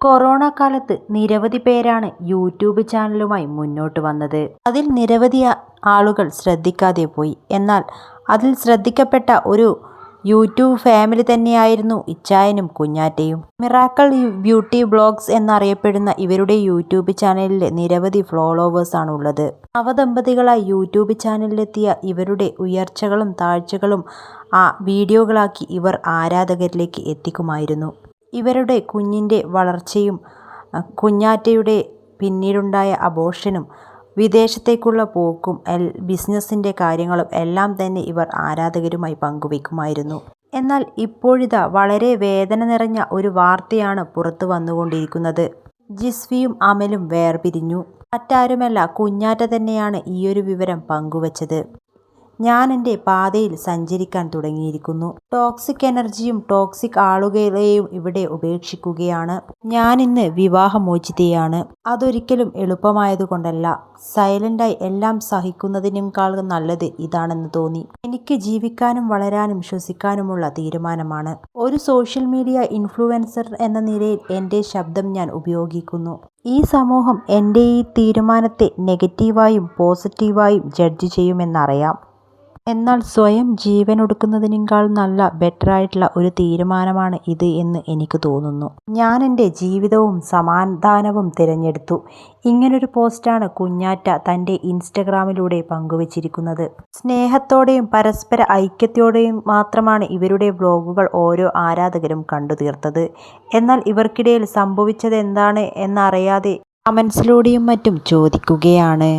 Corona കാലത്ത് നിരവധി പേരാണ് യൂട്യൂബ് ചാനലുമായി മുന്നോട്ട് വന്നത്. അതിൽ നിരവധി ആളുകൾ ശ്രദ്ധിക്കാതെ പോയി. എന്നാൽ അതിൽ ശ്രദ്ധിക്കപ്പെട്ട ഒരു യൂട്യൂബ് ഫാമിലി തന്നെയായിരുന്നു ഇച്ചായനും കുഞ്ഞാറ്റയും. മിറാക്കൾ ബ്യൂട്ടി ബ്ലോഗ്സ് എന്നറിയപ്പെടുന്ന ഇവരുടെ യൂട്യൂബ് ചാനലിൽ നിരവധി ഫോളോവേഴ്സാണ് ഉള്ളത്. നവദമ്പതികളായി യൂട്യൂബ് ചാനലിലെത്തിയ ഇവരുടെ ഉയർച്ചകളും താഴ്ചകളും ആ വീഡിയോകളാക്കി ഇവർ ആരാധകരിലേക്ക് എത്തിക്കുമായിരുന്നു. ഇവരുടെ കുഞ്ഞിന്റെ വളർച്ചയും കുഞ്ഞാറ്റയുടെ പിന്നീടുണ്ടായ അബോർഷനും വിദേശത്തേക്കുള്ള പോക്കും ബിസിനസ്സിന്റെ കാര്യങ്ങളും എല്ലാം തന്നെ ഇവർ ആരാധകരുമായി പങ്കുവയ്ക്കുമായിരുന്നു എന്നാൽ ഇപ്പോഴിതാ വളരെ വേദന നിറഞ്ഞ ഒരു വാർത്തയാണ് പുറത്തു വന്നുകൊണ്ടിരിക്കുന്നത്. ജിസ്വിയും അമലും വേർപിരിഞ്ഞു. മറ്റാരുമല്ല കുഞ്ഞാറ്റ തന്നെയാണ് ഈയൊരു വിവരം പങ്കുവച്ചത്. ഞാൻ എന്റെ പാതയിൽ സഞ്ചരിക്കാൻ തുടങ്ങിയിരിക്കുന്നു. ടോക്സിക് എനർജിയും ടോക്സിക് ആളുകളെയും ഇവിടെ ഉപേക്ഷിക്കുകയാണ്. ഞാൻ ഇന്ന് വിവാഹമോചിതയാണ് അതൊരിക്കലും എളുപ്പമായതുകൊണ്ടല്ല. സൈലന്റായി എല്ലാം സഹിക്കുന്നതിനേക്കാൾ നല്ലത് ഇതാണെന്ന് തോന്നി. എനിക്ക് ജീവിക്കാനും വളരാനും ശ്വസിക്കാനുമുള്ള തീരുമാനമാണ്. ഒരു സോഷ്യൽ മീഡിയ ഇൻഫ്ലുവൻസർ എന്ന നിലയിൽ എന്റെ ശബ്ദം ഞാൻ ഉപയോഗിക്കുന്നു. ഈ സമൂഹം എന്റെ ഈ തീരുമാനത്തെ നെഗറ്റീവായും പോസിറ്റീവായും ജഡ്ജ് ചെയ്യുമെന്നറിയാം. എന്നാൽ സ്വയം ജീവനൊടുക്കുന്നതിനേക്കാൾ നല്ല ബെറ്ററായിട്ടുള്ള ഒരു തീരുമാനമാണ് ഇത് എന്ന് എനിക്ക് തോന്നുന്നു. ഞാൻ എന്റെ ജീവിതവും സമാധാനവും തിരഞ്ഞെടുത്തു. ഇങ്ങനൊരു പോസ്റ്റാണ് കുഞ്ഞാറ്റ തന്റെ ഇൻസ്റ്റഗ്രാമിലൂടെ പങ്കുവച്ചിരിക്കുന്നത്. സ്നേഹത്തോടെയും പരസ്പര ഐക്യത്തോടെയും മാത്രമാണ് ഇവരുടെ വ്ലോഗുകൾ ഓരോ ആരാധകരും കണ്ടു തീർത്തത് എന്നാൽ ഇവർക്കിടയിൽ സംഭവിച്ചത് എന്താണ് എന്നറിയാതെ കമൻസിലൂടെയും മറ്റും ചോദിക്കുകയാണ്.